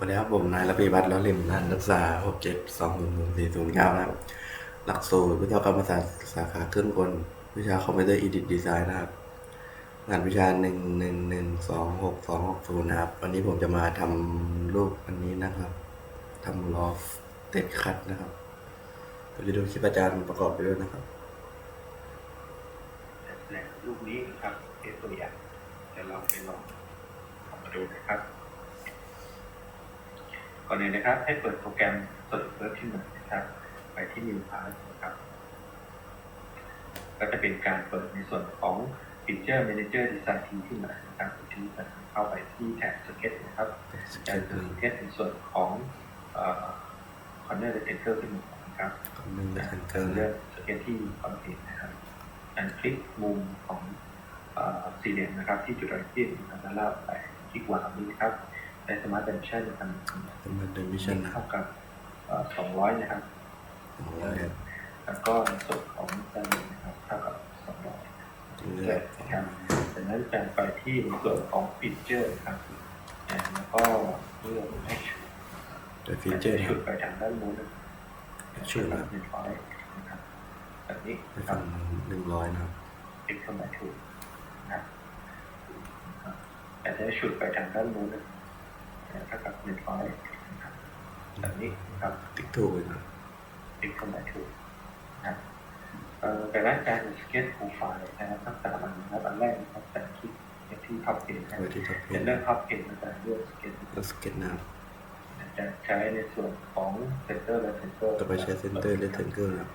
วัสดีครับผมนายรพีวัฒน์ล้อเล่มนักศึกษาหกเจ็ดสองหนึ่งหนึ่งสี่ศูนย์เก้านะครับ หลักสูตรวิศวกรรมศาสตร์สาขาเครื่องกลวิชาคอมพิวเตอร์อีดิทดีไซน์นะครับ งานวิชาหนึ่งหนึ่งหนึ่งสองหกสองหกศูนย์นะครับ วันนี้ผมจะมาทำรูปอันนี้นะครับทำลอฟเต็ดคัดนะครับเราจะดูคลิปอาจารย์ประกอบไปด้วยนะครับรูปนี้นะครับเป็นตัวอย่างจะลองไปลองมาดูนะครับ ก่อนอื่นนะครับ ให้เปิดโปรแกรม SolidWorks ที่หนึ่งนะครับ ไปที่ New Part นะครับ ก็จะเป็นการเปิดในส่วนของ Feature Manager Design Team ที่หนึ่งนะครับที่จะเข้าไปที่แท็บ Sketch นะครับการเปิด Sketch ในส่วนของเอ่อ Corner Rectangle ที่หนึ่งนะครับคำนึงและคันเกิการลเลือกสเก็ตที่คอนเทนต์นะครับการคลิกมุมของเอ่อสี่เหลี่ยมนะครับ ที่จุดอะไรที่นะครับแล้วเราไปคลิกวางนี้นะครับ ในสมาร์ทเดนชั่นนะครับเป็นมาเดมิชันนะครัเท่าบกับสองร้อยนะครับสองร้อยครับแล้วก็ในส่วนของด้านบนนะครับเท่ากับสองร้อยเลือกสองครับจากนั้นจะไปที่ในส่วนของฟีเจอร์นะครับอ่าแล้วก็เลือกแอคชั่นโดยฟีเจอร์นะคชุรัดบไปทางด้านนู้นนะครับชุดนะหนึ่งร้อยนะครับแบบนี้ไปนะครัฝั่บงหนึ่งร้อยนะครับคลิกเข้ามาถูกนะครับแต่ถ้าฉุดไปทางด้านนู้นนะ ถ้ากับหนึ่งร้อยนะครับแบบนี้นะครับติ๊กถูกเลยนะคลิกเข้ามาถูกนะครับเอ่อแต่ละการสเก็ตฟูไฟล์นะครับตั้งแต่มันนะครับอันแรกนะครับแต่คลิกไปที่ท็อปเพจนะคไว้รับที่ท็อปเพจะจเลือกท็อปเพจมันจะเลือกสเก็ตแล้วสเก็ตนะครับจะใช้ในส่วนของเซนเตอร์และเซนเตอร์ต่อไปใช้เซนเตอร์และเทนเกอร์นะครับ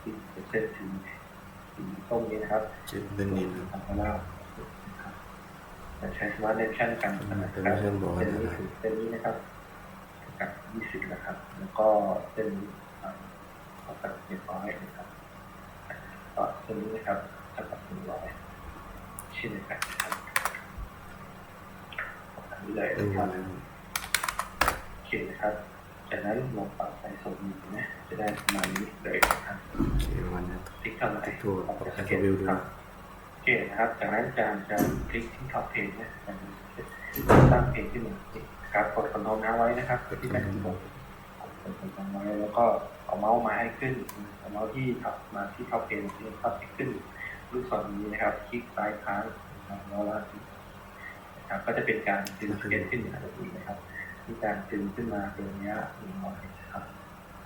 ที่เป็นเส้นสีสีส้มนี้นะครับเจ็ดเล่นนี้นะครับทำมาแล้วนะครับจะ ใช้สมาร์ทเดนชั่นกันนะครับ Dimension บอกว่าเส้นนี้จะคือเส้นนี้นะครับ กับ20นะครับ แล้วก็เส้นนี้เอากับ100นะครับก็เส้นนี้นะครับเท่ากับ100เช่นเดียวกันนะครับอันนี้เลยเล่นนะควัรันบนะครับโอเคนะครับจากนั้นลงปรับไปสมมุตินะจะได้ประมาณนี้เลยนะครับโอเควันนี้คลิกเข้ามาติ๊กถูกออกปรับจากไปสเก็ตวิวดู ครับโอเคนะครับ จากนั้นอาจารย์จะคลิกที่ท็อปเพจนะอาจารย์ตั้งเพจที่หนึ่งครับกดคอนโทรลน้าไว้นะครับกดที่แผ่นที่หกกดคอนโทรลน้าไว้แล้วก็เอาเมาส์มาให้ขึ้นเอาเมาส์ที่ท็อปมาที่ท็อปเพจที่ท็อปขึ้นลูกศรนี้นะครับ คลิกซ้ายค้างนะครับแล้วลากนะครับ ก็จะเป็นการดึงสเก็ตขึ้นอย่างนี้นะครับมีการดึงขึ้นมาเป็นระยะหนึ่งร้อยนะครับ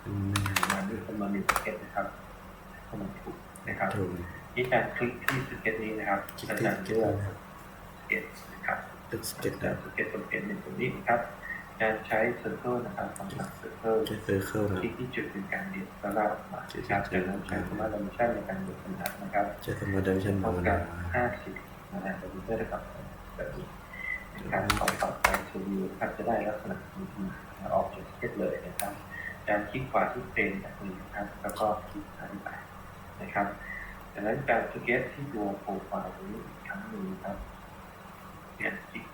อืมมาด้วยจำนวนหนึ่งสเก็ตนะครับเข้ามาถูกนะครับถูก ที่การคลิกที่สเก็ตนี้นะครับคลิกอาที่จารสย์เก็ตเลือกนะครับสเก็ตนะครับเลือกสเก็ตจานะกสเก็ตตัวเป็นหนึ่งตรงนี้นะครับการใช้เซอร์เคิลนะครับคำสั่งเซอร์เคิลเก็ตเซอร์เคิลนะคลิกที่จุดเป็นการเดียดแล้วลากออกมานะครับจากนั้นใช้คำว่า dimension ในการเดียดขนาดนะครับใช้สมาร์ทเดมิชันเท่ามากันะบ50นะฮะจะมีเท่ากับแบบนี้นะครับต่อต่อไปสูวิวนะครับจะได้ลักษณะนี้ขึ้นมาออกจากสเก็ตเลยนะครับการคลิกขวาที่เป็นแบบนี้นะครับ แล้วก็คลิกซ้ายไปนะครับ ดังนั้นการสเก็ตที่ตัวโปรไฟล์นี้อีกครั้งหนึ่งครับเนี่ยคลิก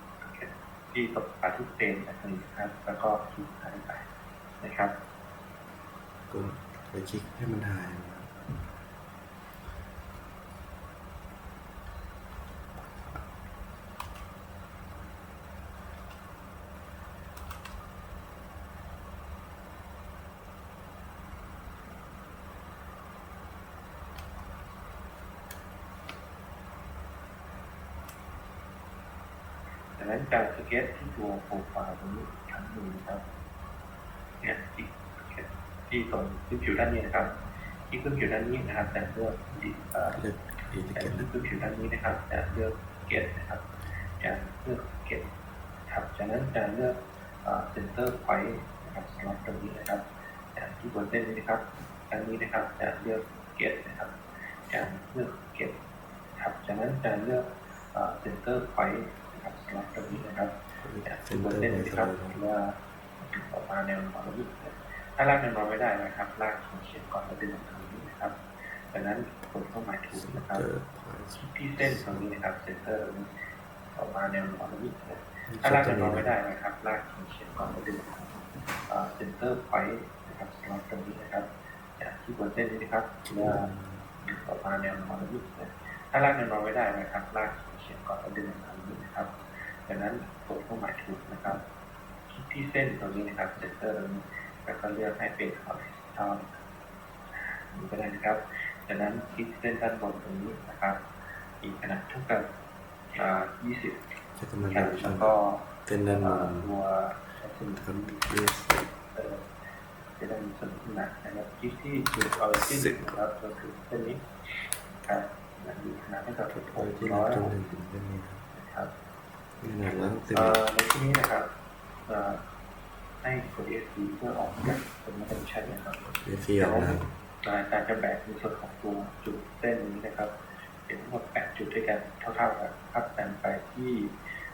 ที่ตกปลาที่เป็นแบบนี้นะครับ แล้วก็คลิกซ้ายไปนะครับกดไปคลิกให้มันหาย ดังนั้นการสเก็ตที่ตัวโปรไฟล์ตรงนี้อีกครั้งหนึ่งนะครับเนี่ยคลิกสเก็ตที่ตรงพื้นผิวด้านนี้นะครับ ที่พื้นผิวด้านนี้นะครับ แต่เลือกดิเอ่อเลือกอีทิแต่เก็นะพื้นผิวด้านนี้นะครับจะเลือกเกตนะครับจะเลือกเกตครับจากนั้นจะเลือกเซนเตอร์ไฟนะครับสำหรับตรงนี้นะครับจากที่บนเส้นนี้นะครับด้านนี้นะครับจะเลือกเกตนะครับจะเลือกเกตครับจากนั้นจะเลือกเซนเตอร์ไฟ ครับสำหรับตรงนี้นะครับจากเซที่นบเตอนร์เส้นไว้นี้สครัลาบยนะว่าออกมาแนวนอนลึกถ้าลากแนวนอนไม่ได้นะครับลากเฉียงก่อนแล้วดึงตรงนี้นะครับจากนั้นกดเข้าหมายถูกเซนนะครับเตอร์พอยต์ที่เส้นตรงนี้นะครับเซนเตอร์ออกมาแนวนอนลึกถ้าลากแนวนอนไม่ได้นะครับลากเฉียงก่อนแล้วดึงเซนเตอร์ไฟนะครับสำหรับตรงนี้นะครับจากที่บนเส้นนี้นะครับว่าออกมาแนวนอนลึกถ้าลากแนวนอนไม่ได้นะครับลากเฉียงก่อนแล้วดึงตรงนี้ นะครับจากนั้นกดเข้าหมายถูกนะครับคลิกที่เส้นตรงนี้นะครับเซนเตอร์ตรงนี้แล้วก็เลือกให้เป็น horizontal นี่ก็ได้นะครับจากนั้นคลิกเส้นด้านบนตรงนี้นะครับอีกขนาดเท่ากับอ่า20จะทำมันครัเป็บนแล้วก็เส้นด้านบเอ่อนตัวส่วนทำยี่สิบเอ่อจะได้มีส่วนขนาดนะครับคลิกที่จุดออริจินนะครับก็คือเส้นนี้ครับมันมีขนาดเท่ากับโดยที่เรา600จงหนึ่งถึงเส้นนี้ครับนะครับ นี่หนักแล้วเต็มเอ่อในที่นี้นะครับเอ่อให้กด ESC เพื่อออกจากสมมติใช้นะครับเดี๋ยวฟีออกนะครับการการจะแบ่งในส่วนของตัวจุดเส้นนี้นะครับเป็นทั้งหมด8จุดด้วยกันเท่าๆกันครับแบ่งไปที่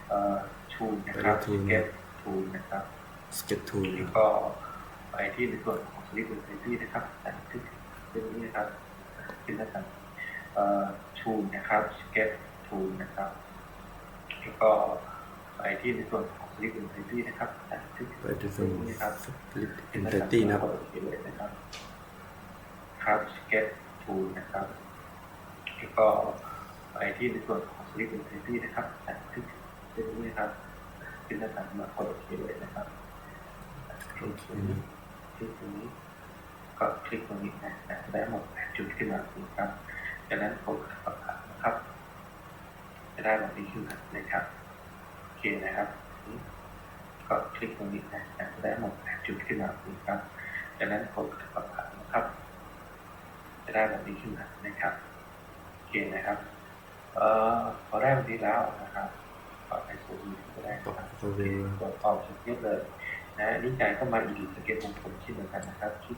เอ่อทูนนะครับเก็บทูนนะครับสเก็ตทูลแล้วก็ไปที่ในส่วนของสลิปเซนตี้นะครับแต่ที่เป็นนี้นะครับเป็นลักษณะเอ่อทูนนะครับสเก็ตทูนนะครับ แล้วก็ไปที่ในส่วนของสลิปเซนตี้นะครับแต่ที่ไปที่ส่เป็วนนนี้นะครับสลิปอินเตอร์ตี้นะครับนะครับ ครับสเก็ตทูนะครับแล้วก็ไปที่ในส่วนของสลิปอินเทนตี้นะครับแต่ที่เป็นนี้นะครับเป็นหน้าต่างมากดโอเคเลยนะครับคลิกตรงนี้คลิกตรงนี้ก็คลิกตรงนี้นะนะได้หมดแปดจุดขึ้นมานะครับจากนั้นกดประกาศนะครับ จะได้แบบนี้ขึ้นมานะครับโอเคนะครับก็คลิกตรงนี้นะนะจะได้หมดแปดจุดขึ้นมานะครับจากนั้นกดประกาศนะครับ จะได้แบบนี้ขึ้นมานะครับโอเคนะครับเอ่อพอได้แบบนี้แล้วนะครับก็ไปสู่อีกก็ได้ต่อนะครับตัวเร็วกดออกสเก็ตเลยนะนี่ใจก็มาอีดิสเก็ตวงกลมเช่นเดียวกันนะครับคลิก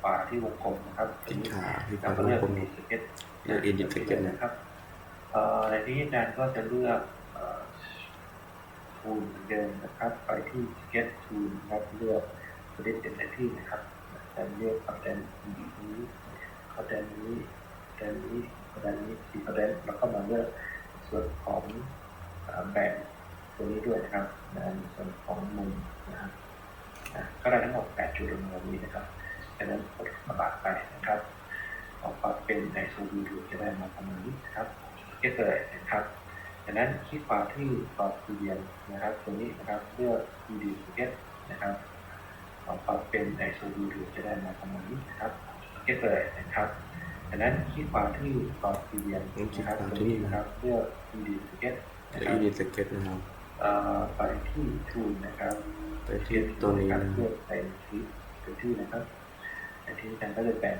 ขวาที่วงกลมนะครับทิ้งขาที่แล้ปาวกก็วเลืงอกกลมมีสเก็ตเลือก edit สเก็ตนะนะครับเอ่อ ในที่อาจารย์ก็จะเลือกทูลเหมือนเดิมนะครับ ไปที่สเก็ตทูลนะครับเลือกสเก็ตเต็มที่นะครับแต่เลือกคอนเทนนี้คอนเทนนี้คอนเทนนี้คอนเทนนี้สี่คอนเทนแล้วก็มาเลือกส่วนของแบ่งตัวนี้ด้วยนะครับในส่วนของมุมนะครับก็ได้ทั้งหมด8จุดรวมๆนี้นะครับจากนั้นกดระบาดไปนะครับออกมาเป็นในโซวีดูจะได้มาประมาณนี้นะครับ เก็ตเลยนะครับจากนั้นคลิกขวาที่ตอดซีเรียนนะครับตรงนี้นะครับเลือก ED Socket นะครับออกมาเป็นในโซวีดูจะได้มาประมาณนี้นะครับเก็ตเลยนะครับจากนั้นคลิกขวาที่ตอดซีเรียนนะครับตรงนี้นะครับเลือก ED Socket นะจะครับอีดิสเก็ตนะครับเอ่อไปที่ทูนนะครับไปที่ตัวนี้นะเลือกไปที่ตัวที่นะครับในที่อาจารย์ก็จะแบ่ง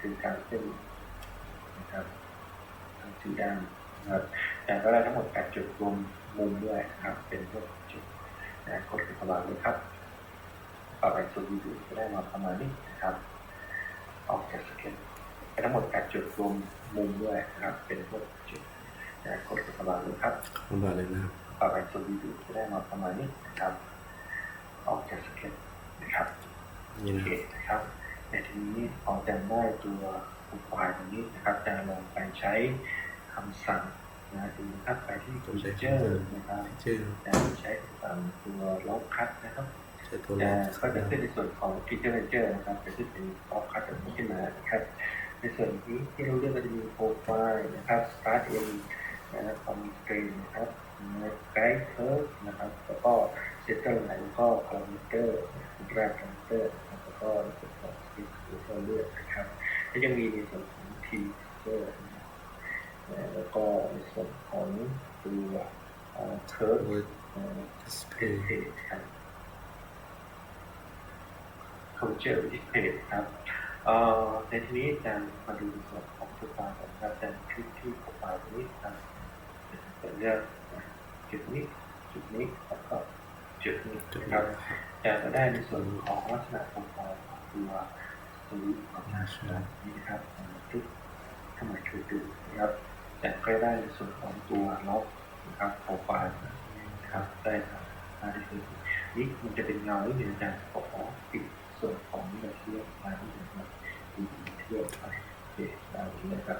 คือการเส้นนะครับทาง สีดำนะครับอาจารย์ก็ได้ทั้งหมด 8 จุดรวมมุมด้วยนะครับ เป็นพวกจุดนะกดเป็นประมาณนี้ครับต่อไปส่วนวิดีโอจะได้มาประมาณนี้นะครับ ออกจากสเก็ตไปทั้งหมด 8 จุดรวมมุมด้วยนะครับ เป็นพวกจุดนะกดเป็นประมาณนี้ครับเข้ามาเลยนะครับต่อไปตัววีดีโอจะได้มาประมาณนี้นะครับ ออกจากสเก็ตนะครับนี่โอนะเคนะครับในทีนี้พอจำได้ตัว อุปกรณ์ตรงนี้นะครับจะลองไปใช้คำสั่งนะดูนะครับไปที่ผมใช้ feature นะครับจะใช้สั่งตัวล็อกคัดนะครับจะก็จะขึ้นในส่วนของ feature manager นะครับจะขึ้นเป็นล็อกคัดแบบนี้ขึ้นมานะครับในส่วนนี้ที่เราเลือกก็จะมีโปรไฟล์นะครับ start in นะครับ on screen นะครับ guide curve นะครับแล้วก็ setter ไหนแล้วก็ parameter นะครับ parameter นะครับแล้วก็ในส่วนของ script ที่เราเลือกนะครับ ก็ยังมีในส่วนของ teaser นะครับแล้วก็ในส่วนของตัวเอ่อ curve เวิร์ดเอ่อดิสเพจครับ culture ที่เพจครับในทีนี้อาจารย์มาดูส่วนของโปรไฟล์ก่อนนะครับอาจารย์คลิกที่โปรไฟล์ตรงนี้ครับจะเลือกจุดนี้จุดนี้แล้วก็จุดนี้จุดนะครับจะได้ในส่วนของลักษณะโปรไฟล์ของตัว สวิตของหน้าจอนี้นะครับคลิกข้ามาช่วยดูนะครับแต่ก็ได้ส่วนของตัวล็อกนะครับโปรไฟล์นะครับได้ครับมาที่คือนี่มันจะเป็นเงาที่อยู่ในการขอปิดส่วนของเนื้อเทียบมาที่หนึ่งครับดีเทียบไปโอเคแบบนี้นะครับ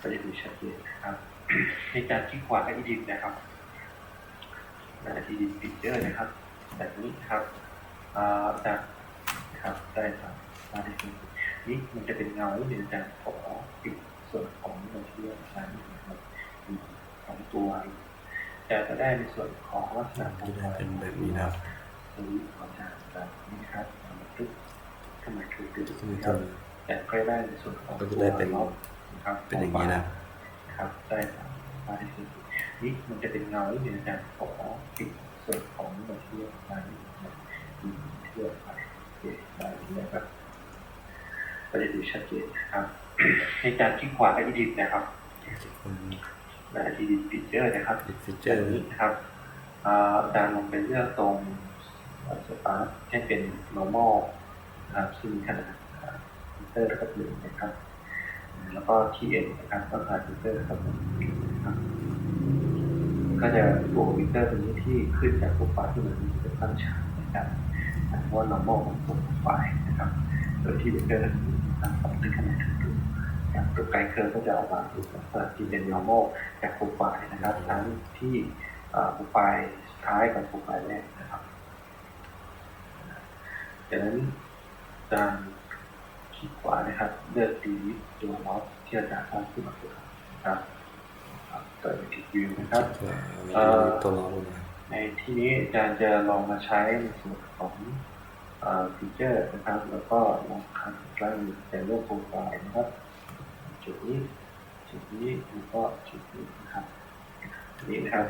ก็จะดูชัดเจนนะครับ ในการคลิกขวาและอีดิทนะครับนะที่ปิดเยอะนะครับ แบบนี้ครับอ่าจะนะ ครับได้ครับมาที่นี่นี่มันจะเป็นเงาที่เดี๋ยวจะขอปิดส่วนของเราที่เรียกใช้นะครับมีของตัวจะจะได้ในส่วนของลักษณะขอจะงได้เป็นแบบนี้นะครับสวิตช์ของจานแบบนี้ครับตึ๊บขึ้นมาคือตึ๊บซึ่งนะคจะรับแต่ก็ได้ในส่วนของก็จะได้เป็นตัวล็อกนะครับเป็นอย่างนี้นะครับนะครับได้ครับมาที่สุดนี่มันจะเป็นเงาที่เป็นการขอปิดส่วนของมาเทียบมาที่เทียบไป โอเคได้นะครับก็จะดูชัดเจนนะครับ ในการคลิกขวากับ edit นะครับคนและ edit feature นะครับติดฟีเจเจออร์นี้นะครับอ่าการลงไปเลือกตรงสตาร์ทให้เป็น normal นะครับซึ่งมีขนาดฟิลเตอร์ระดับหนึ่งนะครับ แล้วก็ที่ n นะครับก็ผ่านฟิลเตอร์ระดับหนึ่งนะครับก็จะตัวฟิลเตอร์ตัวนี้ที่ขึ้นจากโปรไฟล์ที่เหมือนจะตั้งฉากนะครับ เพราะว่า normal ของตัวโปรไฟล์นะครับ โดยที่ฟิลเตอร์ระดับหนึ่งนะครับปรับเป็นขนาดถึงตัวอย่างตัวไกด์เคอร์ก็จะออกมาเป็นลักษณะที่เป็น normal จากโปรไฟล์นะครับ ทั้งที่เอ่อโปรไฟล์สุดท้ายกับโปรไฟล์แรกนะครับดังนั้นการคลิกขวานะครับเลือกดีตัวล็อกที่อาจารย์ตั้งขึ้นมาก่อนนะครับครับเปิดคลิกวิวนะครับว่าตัวล้อลงมาในที่นี้อาจารย์จะลองมาใช้ในส่วนของ ฟีเจอร์นะครับ แล้วก็ลองคันใกล้แต่เลือกโปรไฟล์นะครับ จุดนี้จุดนี้แล้วก็จุดนี้นะครับนี่นะครับ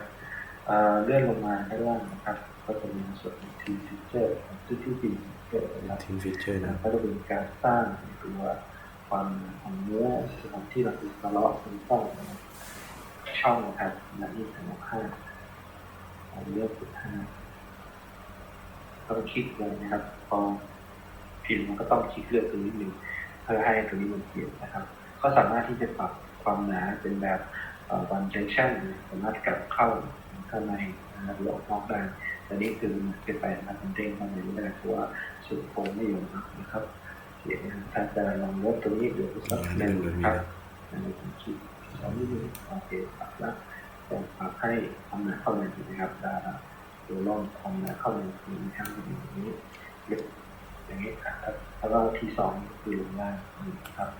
เอ่อเลื่อนลงมาด้านล่างนะครับ ก็จะมีส่วนของทีฟีเจอร์ซึ่งที่ทีฟีเจอร์นะครับทิ้งฟีเจอร์นะก็จะเป็นการสร้างตัวความของเนื้อสถานที่เราติดตลอดเป็นช่องนะครับช่องนะครับและนี่ทั้งหมดห้าเราเลือกจุดห้า ต้องคลิกเลยนะครับพอพิมพ์มันก็ต้องคลิกเลือกตัวนี้หนึ่งเพื่อให้ตัวนี้มันเปลี่ยนนะครับ ก็สามารถที่จะปรับความหนาเป็นแบบวันเจนชั่นสามารถกลับเข้าข้างในนะครับหรือออกนอกได้แต่นี่คือมันเป็นไปนะครับมันเด้งเข้าในไม่ได้เพราะว่าสุดโค้งไม่อยู่นะครับเดี๋ยวถ้าจะลองลดตัวนี้เดี๋ยวสักหนึ่งนะครับอันนี้ผมคิดสองนิดนึงโอเคปรับแล้วแต่ปรับให้ความหนาเข้าในนะครับได้ ตัวร่องความเข้าในนี้ทางอย่างนี้เล็กอย่างนี้ครับแล้วก็ที่สองคือลงล่างนะครับ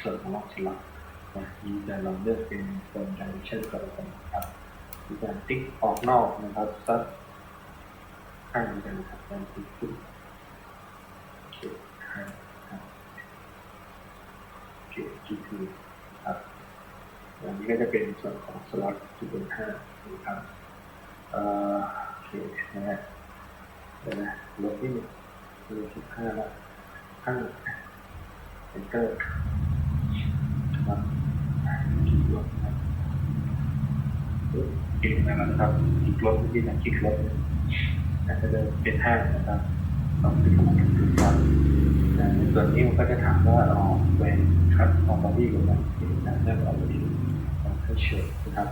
ส่วนของล็อกสลับนะนี่จะลองเลือกเป็นตรง direction ก่อนกันนะครับมีการติ๊กออกนอกนะครับสักข้างเหมือนกันนะครับการติ๊กขึ้นโอเคห้าครับโอเคกี่คือครับอันนี้ก็จะเป็นส่วนของสล็อตที่เป็นห้านะครับเอ่อ โอเคนะฮะเดี๋ยวนะลบที่หนึ่งลบที่ห้าละห้าเอนเตอร์ครับคลิกลบนะครับเก่งนะครับคลิกลบที่นะคลิกลบอาจจะเดินเป็นห้านะครับต้องคลิกลบคลิกครับแต่ในส่วนนี้มันก็จะถามว่าออกเป็นคัดออกบอดี้กับมันที่นะเลือกออกบอดี้ให้โชว์นะครับ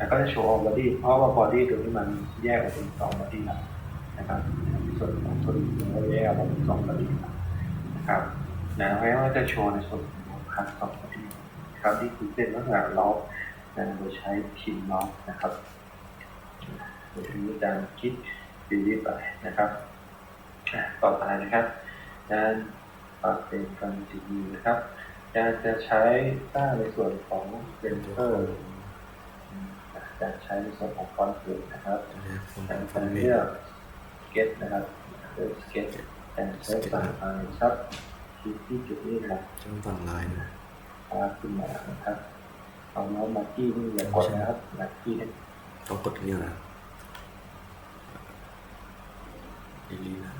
แต่ก็จะโชว์ออกบอดี้เพราะว่าบอดี้ตัวนี้มันแยกออกเป็นสองบอดี้นะครับส่วนของตัวนี้มันก็แยกออกเป็นสองบอดี้นะครับนะไม่ว่าจะโชว์ในส่วนของคัดสองบอดี้ครับนี่คือเป็นลักษณะล็อกนะโดยใช้ทีมล็อกนะครับโดยมีการคิดดีดีไปนะครับต่อไปนะครับการปรับเป็นการจีนะครับการจะใช้ตั้งในส่วนของเซนเซอร์ การใช้ในส่วนของฟอนต์เนนะครับผมการฟันเมเลือกสเก็ตนะครับเลือกสเก็ตแต่ใช้สายไฟครับที่ที่จุดนี้นะครับช่องฝั่งลายนะพาขึ้นมานะครับเอาเมาส์มาที่นี่อย่ากดนะครับมาที่นี่ต้องกดนี่นะดีๆนะ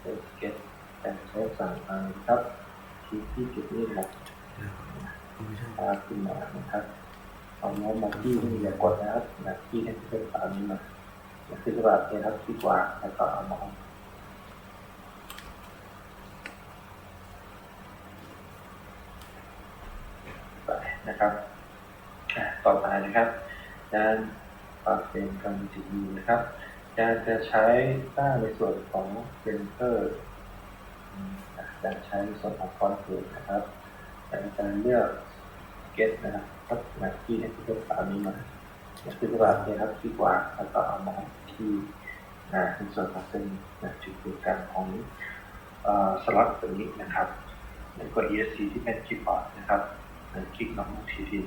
เลือกสเก็ตแต่ใช้สายไฟครับ ที่ที่จุดนี้นะครับไม่ใช่พาขึ้นมานะครับเอาเมาส์มาที่นี่อย่ากดนะครับมาที่นี่เป็นตามนี้มาอย่าขึ้นกระดาษเลยครับที่กว่าแล้วก็เอาเมาส์ไปนะครับอะต่อไปนะครับการปรับเป็นกำลังจิตดีนะครับการจะใช้ตั้งในส่วนของเซนเซอร์อืมอะ การใช้ส่วนของคอนโทรนะครับการการเลือกเก็ตนะครับก็มาที่ในที่ตามนี้มาอย่างที่ว่าเนี่ยครับที่กว่าแล้วก็เอามาที่อ่าในส่วนของเส้นนะจุดศูนย์กลางของเอ่อสล็อตตัวนี้นะครับแล้วกด ESC ที่เป็นคีย์บอร์ดนะครับแล้วคลิกลงทีที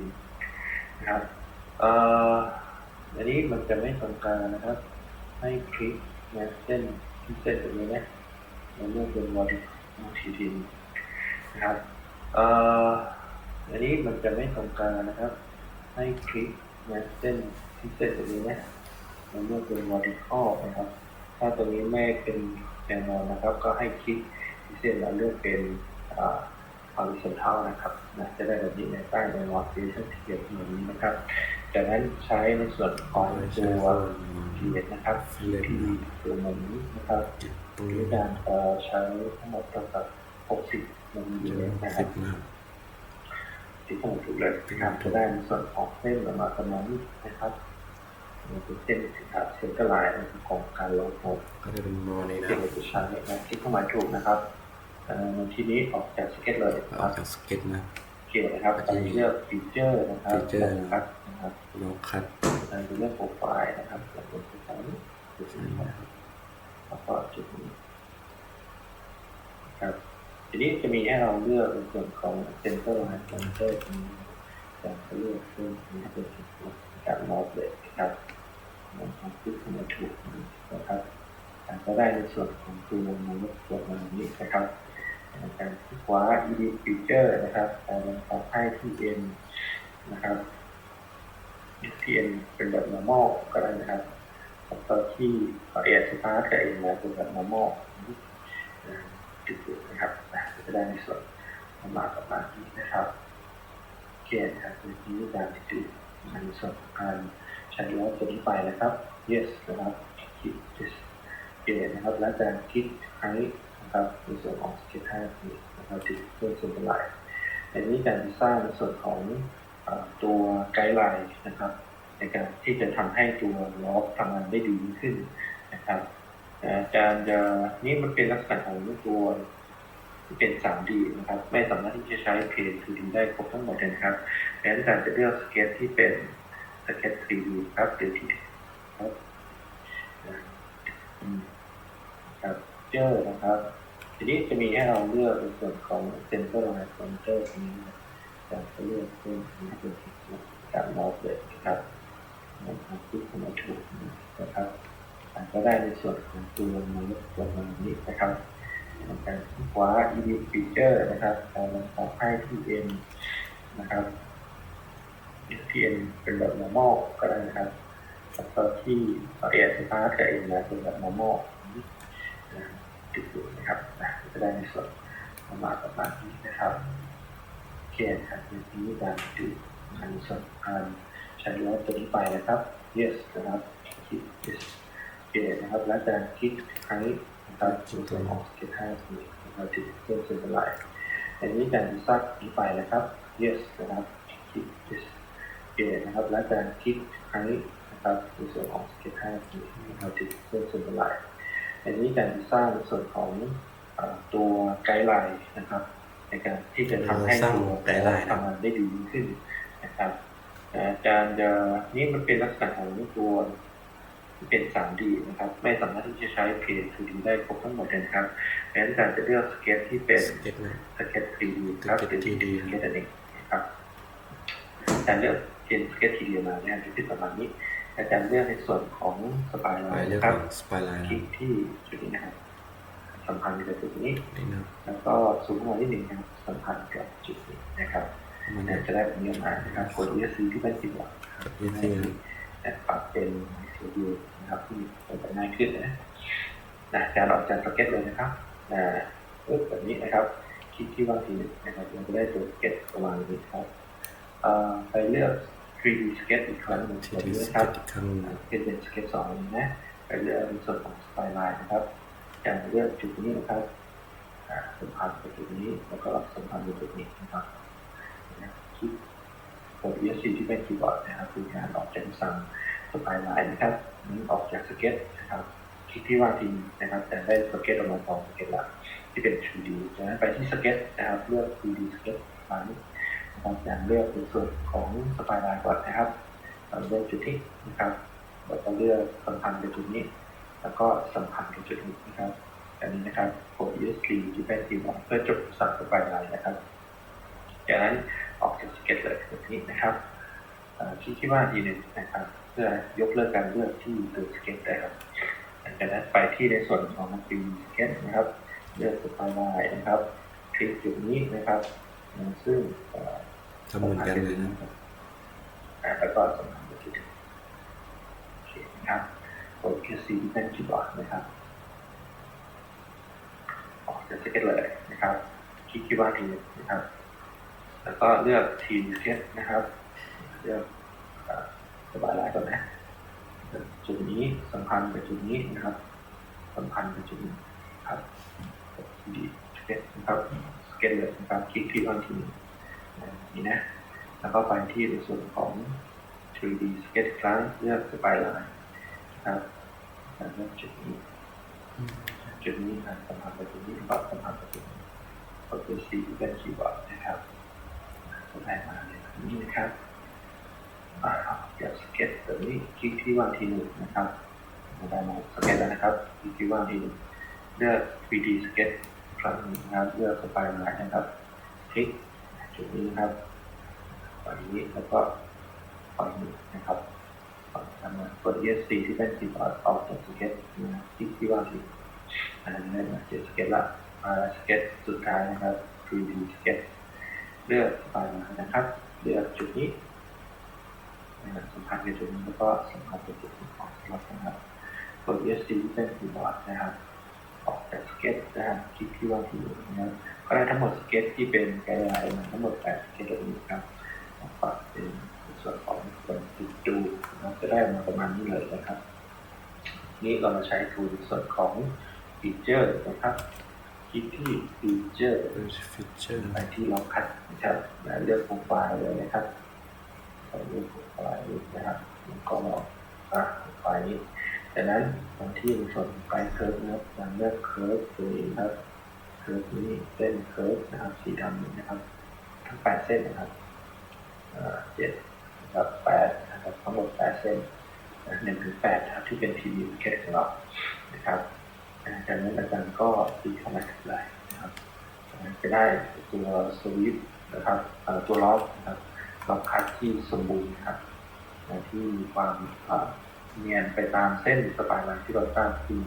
นะครับเอ่อันนี้มันจะไม่ตรงกลางนะครับ ให้คลิกนะเส้นที่เส้นตรงนี้นะ วเลือกเป็น vertical ทีทีนะครับเอ่ออันนี้มันจะไม่ตรงกลางนะครับ ให้คลิกนะเส้นที่เส้นตรงนี้นะแล้วเลือเป็น vertical นะครับ ถ้าตรงนี้ไม่เป็นแนวนอนนะครับ ก็ให้คลิกที่เส้นแล้วเลือกเป็นอ่า horizontal นะครับนะจะได้แบบนี้ในใต้ใน workstation ที่เกี่ยวกับนี้นะครับ จากนั้นใช้ในส่วนของตัว create นะครับ Select ที่ตัวหมุนนะครับตรงด้นี้วยการเอ่อใช้ทั้งหมดเท่ากับ60มิลลิจะเมเป็นตรนะคสิรับบนะครับที่ทั้งหมดถูกเลยนะครับจะได้ในส่วนของเส้นประมาณประมาณนี้นะครับนี่เป็นเส้นสีขาวเส้นกระลายของการลงโทษก็จะเป็นโมนี้นะคที่รับเราจะใช้นะที่เข้าหมายถูกนะครับเอ่อทีนี้ออกจากสเก็ตเลยนะคอรัอบกจากสเก็ตนะโอเคนะครับไปเลือกฟีเจอร์นะครับ Feature นะครับ นะครับเราคัดเราจะเลือกโปรไฟล์นะครับแล้วกดที่ตรงนี้จุดนี้นะครับแล้วก็จุดนี้ครับทีนี้จะมีให้เราเลือกในส่วนของเซนเตอร์ไลน์เซนเตอร์ตรงนี้จะเลือกเพิ่มนี้เป็นการมอบเลยนะครับนะครับคลิกเข้ามาถูกนะครับอาจจะได้ในส่วนของตัวมูลส่วนนี้นะครับการคลิกขวา edit feature นะครับการบังคับให้ที่ n นะครับ TN เป็นแบบ normal ก็ได้นะครับแล้วก็ที่เอสตาร์ทกับเองนะเป็นแบบ normal จุดๆนะครับจะได้ในส่วนมาณประมาณนี้นะครับโอเคนะครับในที่การจุดในส่วนการใช้แล้วตัวนี้ไปนะครับ yes นะครับคลิก yes โอเคนะครับแล้วการคลิกใช้นะครับในส่วนของ sketch 5นี้นะครับที่เพื่อส่วนเป็นลายในนี้การสร้างในส่วนของ ตัวไกด์ไลน์นะครับ ในการที่จะทำให้ตัวล็อกทำงานได้ดีขึ้นนะครับเอ่ออาจารย์จะนี่มันเป็นลักษณะของตัวที่เป็น 3D นะครับ ไม่สามารถที่จะใช้เพจ 2D ได้ครบทั้งหมดเลยนะครับดังนั้นอาจารย์จะเลือกสเก็ตที่เป็นสเก็ต 3D ครับหรือที่ครับครับเจอนะครับ ทีนี้จะมีให้เราเลือกในส่วนของ Center Line Center ตรงนี้นะการเลือ กเพิ่มนี้เป็นการมอบเลยนะครับในะครับที่ผมเอาถูกนะครับอาจจะได้ในส่วนของตัวมนุษย์ตัวนี้นะครับการคลิกขวา edit feature นะครับการบังคับให้ที่ n นะครับที่ n เป็นแบบ normal ก็ได้นะครับแล้วก็ที่เอสตาร์ทกับ n นะเป็นแบบ normal ติดอยู่นะครับจะได้ในส่วนประมาณประมาณนี้นะครับ เคนครับในที่นี้การดูงานส่วนใช้แล้วตัวนี้ไปนะครับ yes นะครับคลิก yes โอเคนะครับ แล้วจะคลิกครั้งนี้นะครับในส่วนของ sketch 5นี้นะครับถึงเพิ่มเส้นลายในนี้การดีไซน์นี้ไปนะครับ yes นะครับคลิก yes โอเคนะครับแล้วจะคลิกครั้งนี้นะครับในส่วนของ sketch 5นี้นะครับถึงเพิ่มเส้นลายในนี้การดีไซน์ในส่วนของตัวไกด์ไลน์นะครับ นการที่จะทำให้สร้างตัวไกด์ไลน์นะทำงานได้ดียิ่งขึ้นนะครับเอ่ออาจารย์จะนี่มันเป็นลักษณะของตัวที่เป็น 3D นะครับ ไม่สามารถที่จะใช้เพจ 2D ได้ครบทั้งหมดเลยนะครับดังนั้นอาจารย์จะเลือกสเก็ตที่เป็นสเก็ตนะสเก็ต 3D ครับสหรือเก็ต 3D สเก็ตอันนี้นะครับอาจารย์เลือกเป็นสเก็ต 3D มาเนี่ยจะเป็นประมาณนี้อาจารย์เลือกในส่วนของสปายไลไปน์เรื่องนะครับของสปายไลน์คลิกที่จุดนี้นะครับ สัมพันธ์กับจุดนี้นี่นะครับแล้วก็ซูมเข้ามาที่หนึ่งนะครับสัมพันธ์กับจุดนี้นะครับมันเนี่ยจะได้แบบนี้ออกมานะครับกด ESC ที่เป็นสีเหลืองยี่สิบแต่ปรับเป็นสีวิวนะครับที่มันจะง่ายขึ้นนะนะการออกจากสเก็ตเลยนะครับนะปึ๊บแบบนี้นะครับคลิกที่ว่างทีหนึ่งนะครับเราจะได้ตัวสเก็ตประมาณนี้ครับเอ่อไปเลือก 3D สเก็ตอีกครั้งหนึ่งทีตัวที่นี้สนะคเก็รับตอีกครั้งหนึ่งเป็นเป็นสเก็ตสองนี้นะไปเลือกในส่วนของสไตล์ไลน์นะครับ การเลือกจุดนี้นะครับสัมพันธ์กับจุดนี้แล้วก็สัมพันธ์กับจุดนี้นะครับคลิกกด ESC ที่เป็นคีย์บอร์ดนะครับคือการออกจากสั่งสไตล์ไลน์นะครับนี้ออกจากสเก็ตนะครับคลิกที่ว่างทีนะครับจะได้สเก็ตออกมาสองสเก็ตละที่เป็น 2D จากนั้นไปที่สเก็ตนะครับเลือก 3D สเก็ตมานี้นะครับอย่างเลือกในส่วนของสไตล์ไลน์ก่อนนะครับเลือกจุดนี้นะครับเราก็เลือกสัมพันธ์กับจุดนี้ แล้วก็สัมพันธ์กับจุดนี้นะครับไปอันนี้นะครับกด ESC ที่เป็นทีมเพื่อจบสั่งสบายไลน์นะครับจากนั้นออกจากสเก็ตเลยแบบนี้นะครับเอ่อคลิกที่ว่าทีหนึ่งนะครับ เพื่อยกเลิกการเลือกที่ตัวสเก็ตได้ครับหลังจากนั้นไปที่ในส่วนของฟิล์มสเก็ตนะครับ เลือกสบายไลน์นะครับ คลิกจุดนี้นะครับนะซึ่งเอ่อทำเหมือนกันเลยนะครับอ่าแล้วก็สำคัญที่สุดโอเคนะครับ กด QC ที่เป็นคีย์บอร์ดนะครับออกจากสเก็ตเลยนะครับคลิกที่ว่าทีนะครับ แล้วก็เลือกทีมสเก็ตนะครับ เลือกอสบายไลน์ก่อนนะจุดนี้สัมพันธ์กับจุดนี้นะครับสัมพันธ์กับจุดนี้ครับดีสเก็ตนะครับสเก็ตเลยนะครับคลิกที่วันที่นี่นะแล้วก็ไปที่ในส่วนของ 3D Sketch ครั้งเลือกสปายไลน์นะ ครับแล้วเลือกจุดนี้จุดนี้นะสัมผัสกับจุดนี้ปับสัมผัสกับจุดนี้กดตัว C ที่เป็นคีย์บอร์ดนะครับก็ได้มาเลยแบบนี้นะครับอ่าเดี๋ยวสเก็ตแบบนี้คลิกที่วางทีหนึ่งนะครับได้มาสเก็ตแล้วนะครับคลิกที่วางทีหนึ่งเลือก 3D Sketch ครั้งนึงนะครับเลือกสไปายไลน์นะครับ คลิกจุดนี้นะครับฝั่งนี้แล้วก็ฝั่งนี้นะครับ ทำงานกด ESC ที่เป็นคีย์บอร์ดออกจากสเก็ตนะคลิกที่ว่างทีอันนั้นได้มาเจอสเก็ตละมาสเก็ตสุดท้ายนะครับ 3D สเก็ตเลือกไฟล์มานะครับ เลือกจุดนี้นะครับสัมผัสกับจุดนี้แล้วก็สัมผัสกับจุดนี้ของสล็อตนะครับกด ESC ที่เป็นคีย์บอร์ดนะครับ ออกจากสเก็ตนะครับคลิกที่ว่างที่อยู่นะครับก็ได้ทั้งหมดสเก็ตที่เป็นไกด์ไลน์ทั้งหมด8สเก็ตแบบนี้ครับปรับเป็น ส่วนของคนติดดูนะครับจะได้มาประมาณนี้เลยนะครับ นี้เรามาใช้ทูในส่วนของฟีเจอร์นะครับคลิกที่ฟีเจอร์เป็นฟีเจอร์ไปที่ล็อกคัดนะครับแล้วเลือกโปรไฟล์เลยนะครับเราเลือกโปรไฟล์นะครับแล้วก็อะโปรไฟล์นี้จากนั้นมาที่ในส่วนของไฟล์เคิร์ฟนะครับเราเลือกเคิร์ฟตัวนี้นะครับเคิร์ฟนี้เส้นเคิร์ฟนะครับสีดำนี้นะครับทั้งแปดเส้นนะครับเอ่อเจ็ด นะครับแปดนะครับทั้งหมดแปดเส้นหนึ่งถึงแปดครับที่เป็นทีวีแคสของเรานะครับจากนั้นอาจารย์ก็ตีข้ามาเลยนะครับจะได้ตัวสวิตช์นะครับตัวล็อกนะครับล็อกคัดที่สมบูรณ์นะครับที่มีความเนียนไปตามเส้นสปายไลน์ที่เราสร้างขึ้น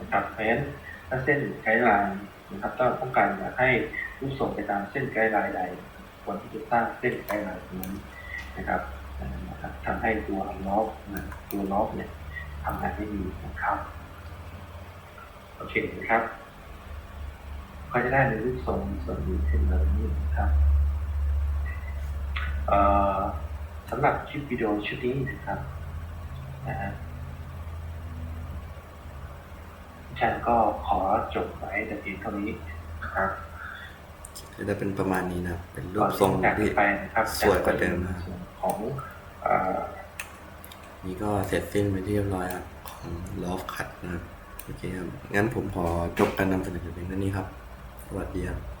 นะครับเพราะฉะนั้นถ้าเส้นไกด์ไลน์นะครับถ้าต้องการอยากให้รูปทรงไปตามเส้นไกด์ไลน์ใดควรที่จะสร้างเส้นไกด์ไลน์ตรงนั้น นะครับทำให้ตัวล็อกนะตัวล็อกเนี่ยทำงานได้ดีนะครับโอเคนะครับก็จะได้ในรูปทรงส่วนนี้ขึ้นแบบนี้นะครับสำหรับคลิปวิดีโอชุดนี้นะครับนะฮะอาจารย์ก็ขอจบไว้แต่เพียงเท่านี้นะครับ จะได้เป็นประมาณนี้นะครับ เป็นรูก่อปนทรงจากที่นี้ไปนะครับสวยกว่าเดิมนะครับส่วนของเอ่อนี่ก็เสร็จสิ้นเป็นที่เรียบร้อยครับของ Love Cut นะครับโอเคครับงั้นผมขอจบการนำเสนอเพียงเท่านี้ครับ สวัสดีครับ